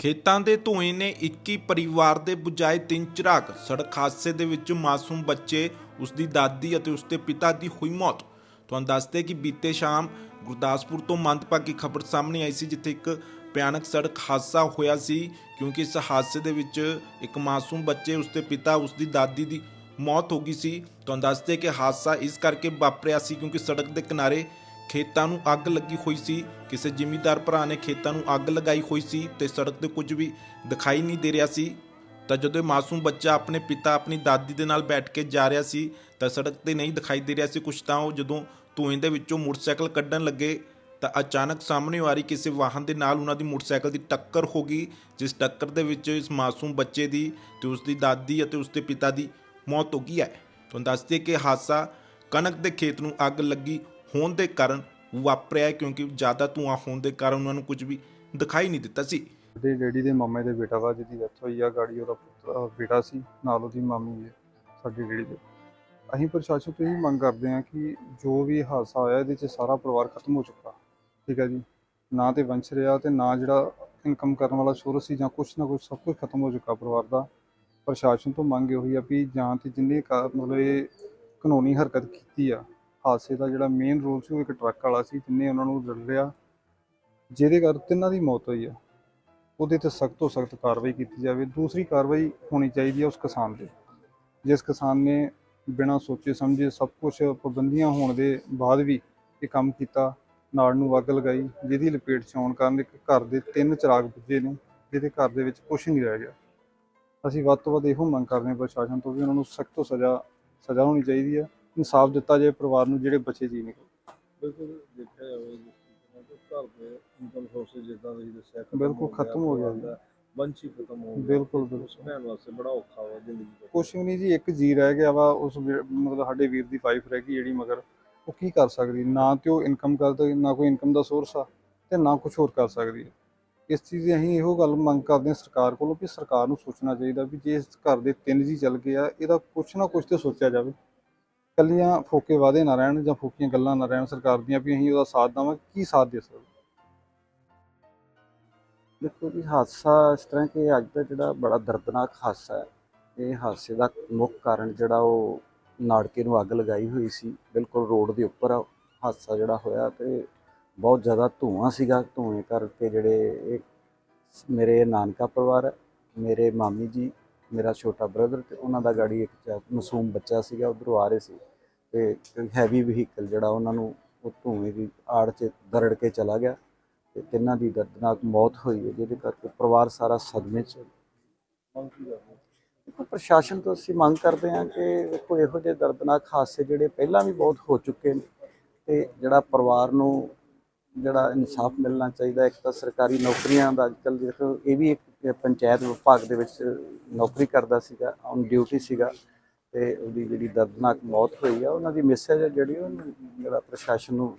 ਖੇਤਾਂ ਦੇ ਧੂਏ ਨੇ 21 ਪਰਿਵਾਰ ਦੇ ਬੁਝਾਏ ਤਿੰਨ ਚਿਰਾਗ। ਸੜਕ ਹਾਦਸੇ ਦੇ ਵਿੱਚ ਮਾਸੂਮ ਬੱਚੇ ਉਸ ਦੀ ਦਾਦੀ ਅਤੇ ਉਸ ਦੇ ਪਿਤਾ ਦੀ ਹੋਈ ਮੌਤ। ਤੁਹਾਨੂੰ ਦੱਸਦੇ ਕਿ ਬੀਤੇ ਸ਼ਾਮ ਗੁਰਦਾਸਪੁਰ ਤੋਂ ਮੰਦਭਾਗੀ ਖਬਰ ਸਾਹਮਣੇ ਆਈ ਸੀ, ਜਿੱਥੇ ਇੱਕ ਭਿਆਨਕ ਸੜਕ ਹਾਦਸਾ ਹੋਇਆ ਸੀ, ਕਿਉਂਕਿ ਇਸ ਹਾਦਸੇ ਦੇ ਵਿੱਚ ਇੱਕ ਮਾਸੂਮ ਬੱਚੇ ਉਸ ਦੇ ਪਿਤਾ ਉਸ ਦੀ ਦਾਦੀ ਦੀ ਮੌਤ ਹੋ ਗਈ ਸੀ। ਤੁਹਾਨੂੰ ਦੱਸਦੇ ਕਿ ਹਾਦਸਾ ਇਸ ਕਰਕੇ ਵਾਪਰਿਆ ਸੀ ਕਿਉਂਕਿ ਸੜਕ ਦੇ ਕਿਨਾਰੇ ਖੇਤਾਂ ਨੂੰ ਅੱਗ ਲੱਗੀ ਹੋਈ ਸੀ। ਕਿਸੇ ਜ਼ਿਮੀਂਦਾਰ ਭਰਾ ਨੇ ਖੇਤਾਂ ਨੂੰ ਅੱਗ ਲਗਾਈ ਹੋਈ ਸੀ ਤੇ ਸੜਕ ਤੇ ਕੁਝ ਵੀ ਦਿਖਾਈ ਨਹੀਂ ਦੇ ਰਿਹਾ ਸੀ। ਤਾਂ ਜਦੋਂ ਇਹ ਮਾਸੂਮ ਬੱਚਾ ਆਪਣੇ ਪਿਤਾ, ਆਪਣੀ ਦਾਦੀ ਦੇ ਨਾਲ ਬੈਠ ਕੇ ਜਾ ਰਿਹਾ ਸੀ, ਤਾਂ ਸੜਕ ਤੇ ਨਹੀਂ ਦਿਖਾਈ ਦੇ ਰਿਹਾ ਸੀ ਕੁਝ ਤਾਂ ਉਹ ਜਦੋਂ ਧੂਏ ਦੇ ਵਿੱਚੋਂ ਮੋਟਰਸਾਈਕਲ ਕੱਢਣ ਲੱਗੇ, ਤਾਂ ਅਚਾਨਕ ਸਾਹਮਣੇ ਆ ਰਹੀ ਕਿਸੇ ਵਾਹਨ ਦੇ ਨਾਲ ਉਹਨਾਂ ਦੀ ਮੋਟਰਸਾਈਕਲ ਦੀ ਟੱਕਰ ਹੋ ਗਈ, ਜਿਸ ਟੱਕਰ ਦੇ ਵਿੱਚ ਇਸ ਮਾਸੂਮ ਬੱਚੇ ਦੀ ਤੇ ਉਸ ਦੀ ਦਾਦੀ ਅਤੇ ਉਸ ਦੇ ਪਿਤਾ ਦੀ ਮੌਤ ਹੋ ਗਈ ਹੈ। ਤੁਹਾਨੂੰ ਦੱਸਦੇ ਕਿ ਹਾਦਸਾ ਕਣਕ ਦੇ ਖੇਤ ਨੂੰ ਅੱਗ ਲੱਗੀ ਹੋਣ ਦੇ ਕਾਰਨ ਵਾਪਰਿਆ ਕਿਉਂਕਿ ਜ਼ਿਆਦਾ ਧੂਆਂ ਹੋਣ ਦੇ ਕਾਰਨ ਉਹਨਾਂ ਨੂੰ ਕੁਝ ਵੀ ਦਿਖਾਈ ਨਹੀਂ ਦਿੱਤਾ ਸੀ। ਦੇ ਡੈਡੀ ਦੇ ਮਾਮੇ ਦੇ ਬੇਟਾ ਵਾ, ਜਿਹਦੀ ਡੈਥ ਹੋਈ ਆ, ਗਾੜੀ ਉਹਦਾ ਪੁੱਤਰ- ਬੇਟਾ ਸੀ, ਨਾਲ ਉਹਦੀ ਮਾਮੀ ਹੈ, ਸਾਡੇ ਡੈਡੀ ਦੇ। ਅਸੀਂ ਪ੍ਰਸ਼ਾਸਨ ਤੋਂ ਇਹ ਮੰਗ ਕਰਦੇ ਹਾਂ ਕਿ ਜੋ ਵੀ ਹਾਦਸਾ ਹੋਇਆ, ਇਹਦੇ 'ਚ ਸਾਰਾ ਪਰਿਵਾਰ ਖਤਮ ਹੋ ਚੁੱਕਾ। ਠੀਕ ਹੈ ਜੀ? ਨਾ ਤੇ ਵੰਸ਼ ਰਿਹਾ ਤੇ ਨਾ ਜਿਹੜਾ ਇਨਕਮ ਕਰਨ ਵਾਲਾ ਸੋਰਸ ਸੀ ਜਾਂ ਕੁਛ ਨਾ ਕੁਛ, ਸਭ ਕੁਝ ਖਤਮ ਹੋ ਚੁੱਕਾ ਪਰਿਵਾਰ ਦਾ। ਪ੍ਰਸ਼ਾਸਨ ਤੋਂ ਮੰਗ ਇਹੋ ਹੀ ਆ ਵੀ ਜਾਂ ਤੇ ਜਿੰਨੇ ਕਾ- ਮਤਲਬ ਇਹ ਕਾਨੂੰਨੀ ਹਰਕਤ ਕੀਤੀ ਆ ਹਾਦਸੇ ਦਾ ਜਿਹੜਾ ਮੇਨ ਰੋਲ ਸੀ, ਉਹ ਇੱਕ ਟਰੱਕ ਵਾਲਾ ਸੀ ਜਿੰਨੇ ਉਹਨਾਂ ਨੂੰ ਰਲਿਆ ਜਿਹਦੇ ਕਰ ਤਿੰਨਾਂ ਦੀ ਮੌਤ ਹੋਈ ਆ। ਉਹਦੇ ਤੇ ਸਖਤ ਤੋਂ ਸਖਤ ਕਾਰਵਾਈ ਕੀਤੀ ਜਾਵੇ। ਦੂਸਰੀ ਕਾਰਵਾਈ ਹੋਣੀ ਚਾਹੀਦੀ ਹੈ ਉਸ ਕਿਸਾਨ ਦੇ ਜਿਸ ਕਿਸਾਨ ਨੇ ਬਿਨਾਂ ਸੋਚੇ ਸਮਝੇ ਸਭ ਕੁਝ ਪਾਬੰਦੀਆਂ ਹੋਣ ਦੇ ਬਾਅਦ ਵੀ ਇਹ ਕੰਮ ਕੀਤਾ, ਨਾੜ ਨੂੰ ਅੱਗ ਲਗਾਈ, ਜਿਹਦੀ ਲਪੇਟ 'ਚ ਆਉਣ ਕਾਰਨ ਇੱਕ ਘਰ ਦੇ ਤਿੰਨ ਚਿਰਾਗ ਬੁੱਝੇ ਨੇ, ਜਿਹਦੇ ਘਰ ਦੇ ਵਿੱਚ ਕੁਝ ਨਹੀਂ ਰਹਿ ਗਿਆ। ਅਸੀਂ ਵੱਧ ਤੋਂ ਵੱਧ ਇਹੋ ਮੰਗ ਕਰਦੇ ਹਾਂ ਪ੍ਰਸ਼ਾਸਨ ਤੋਂ ਵੀ ਉਹਨਾਂ ਨੂੰ ਸਖਤ ਤੋਂ ਸਜ਼ਾ ਸਜ਼ਾ ਹੋਣੀ ਚਾਹੀਦੀ ਹੈ ਇਨਸਾਫ ਦਿੱਤਾ ਜਾਏ ਪਰਿਵਾਰ ਨੂੰ ਜਿਹੜੇ ਬੱਚੇ ਜੀ ਨੇ ਬਿਲਕੁਲ ਦੇਖਿਆ ਜਾਵੇ ਜਿਸ ਤਰ੍ਹਾਂ ਕਿ ਘਰ ਦੇ ਇਨਕਮ ਸੋਰਸਸ ਜਿੱਦਾਂ ਤੁਸੀਂ ਦੱਸਿਆ ਖਤਮ ਬਿਲਕੁਲ ਖਤਮ ਹੋ ਗਿਆ ਜੀ। ਖਤਮ ਹੋ ਗਿਆ। ਬਿਲਕੁਲ, ਬਿਲਕੁਲ। ਭੈਣ ਵਾਸਤੇ ਬੜਾ ਔਖਾ ਵਾ ਜ਼ਿੰਦਗੀ ਦਾ। ਕੁਛ ਵੀ ਨਹੀਂ ਜੀ ਇੱਕ ਜੀ ਰਹਿ ਗਿਆ ਵਾ ਉਸ ਮਤਲਬ ਸਾਡੇ ਵੀਰ ਦੀ ਵਾਈਫ ਰਹਿ ਗਈ ਜਿਹੜੀ ਮਗਰ ਉਹ ਕੀ ਕਰ ਸਕਦੀ? ਨਾ ਤੇ ਉਹ ਇਨਕਮ ਕਰਦਾ ਨਾ ਕੋਈ ਇਨਕਮ ਦਾ ਸੋਰਸ ਆ ਤੇ ਨਾ ਕੁਝ ਹੋਰ ਕਰ ਸਕਦੀ ਹੈ ਇਸ ਚੀਜ਼ ਦੀ ਅਸੀਂ ਇਹੋ ਗੱਲ ਮੰਗ ਕਰਦੇ ਹਾਂ ਸਰਕਾਰ ਕੋਲੋਂ ਵੀ ਸਰਕਾਰ ਨੂੰ ਸੋਚਣਾ ਚਾਹੀਦਾ ਵੀ ਜੇ ਇਸ ਘਰ ਦੇ ਤਿੰਨ ਜੀ ਚੱਲ ਗਏ ਆ ਇਹਦਾ ਕੁਛ ਨਾ ਕੁਛ ਤੇ ਸੋਚਿਆ ਜਾਵੇ। ਕੱਲੀਆਂ ਫੋਕੇ ਵਾਦੇ ਨਾ ਰਹਿਣ ਜਾਂ ਫੋਕੀਆਂ ਗੱਲਾਂ ਨਾ ਰਹਿਣ ਸਰਕਾਰ ਦੀਆਂ ਵੀ ਅਸੀਂ ਉਹਦਾ ਸਾਥ ਦੇਵਾਂਗੇ, ਕੀ ਸਾਥ ਦੇ ਸਕਦੇ? ਦੇਖੋ ਜੀ, ਹਾਦਸਾ ਇਸ ਤਰ੍ਹਾਂ ਕਿ ਅੱਜ ਦਾ ਜਿਹੜਾ ਬੜਾ ਦਰਦਨਾਕ ਹਾਦਸਾ ਹੈ, ਇਹ ਹਾਦਸੇ ਦਾ ਮੁੱਖ ਕਾਰਨ ਜਿਹੜਾ ਉਹ ਨਾੜਕੇ ਨੂੰ ਅੱਗ ਲਗਾਈ ਹੋਈ ਸੀ, ਬਿਲਕੁਲ ਰੋਡ ਦੇ ਉੱਪਰ ਹਾਦਸਾ ਜਿਹੜਾ ਹੋਇਆ ਤੇ ਬਹੁਤ ਜ਼ਿਆਦਾ ਧੂਆਂ ਸੀਗਾ, ਧੂਏ ਕਰਕੇ ਜਿਹੜੇ ਇਹ ਮੇਰੇ ਨਾਨਕਾ ਪਰਿਵਾਰ ਹੈ, ਮੇਰੇ ਮਾਮੀ ਜੀ, ਮੇਰਾ ਛੋਟਾ ਬ੍ਰਦਰ ਤੇ ਉਹਨਾਂ ਦਾ ਗਾੜੀ ਇੱਕ ਮਾਸੂਮ ਬੱਚਾ ਸੀਗਾ, ਉਧਰੋਂ ਆ ਰਹੇ ਸੀ। ਤੇ ਹੈਵੀ ਵਹੀਕਲ ਜਿਹੜਾ ਉਹਨਾਂ ਨੂੰ ਉਹ ਧੂਏ ਦੀ ਆੜ 'ਚ ਦਰੜ ਕੇ ਚਲਾ ਗਿਆ ਤੇ ਤਿੰਨਾਂ ਦੀ ਦਰਦਨਾਕ ਮੌਤ ਹੋਈ ਹੈ, ਜਿਹਦੇ ਕਰਕੇ ਪਰਿਵਾਰ ਸਾਰਾ ਸਦਮੇ 'ਚ ਦੇਖੋ, ਪ੍ਰਸ਼ਾਸਨ ਤੋਂ ਅਸੀਂ ਮੰਗ ਕਰਦੇ ਹਾਂ ਕਿ ਦੇਖੋ, ਇਹੋ ਜਿਹੇ ਦਰਦਨਾਕ ਹਾਦਸੇ ਜਿਹੜੇ ਪਹਿਲਾਂ ਵੀ ਬਹੁਤ ਹੋ ਚੁੱਕੇ ਨੇ ਤੇ ਜਿਹੜਾ ਪਰਿਵਾਰ ਨੂੰ ਜਿਹੜਾ ਇਨਸਾਫ ਮਿਲਣਾ ਚਾਹੀਦਾ, ਇੱਕ ਤਾਂ ਸਰਕਾਰੀ ਨੌਕਰੀਆਂ ਦਾ ਅੱਜਕੱਲ ਦੇਖੋ, ਇਹ ਵੀ ਇੱਕ ਪੰਚਾਇਤ ਵਿਭਾਗ ਦੇ ਵਿੱਚ ਨੌਕਰੀ ਕਰਦਾ ਸੀਗਾ ਔਨ ਡਿਊਟੀ ਸੀਗਾ। ਤੇ ਉਹਦੀ ਜਿਹੜੀ ਦਰਦਨਾਕ ਮੌਤ ਹੋਈ ਆ, ਉਹਨਾਂ ਦੀ ਮਿਸਜ ਹੈ ਜਿਹੜੀ, ਉਹ ਜਿਹੜਾ ਪ੍ਰਸ਼ਾਸਨ ਨੂੰ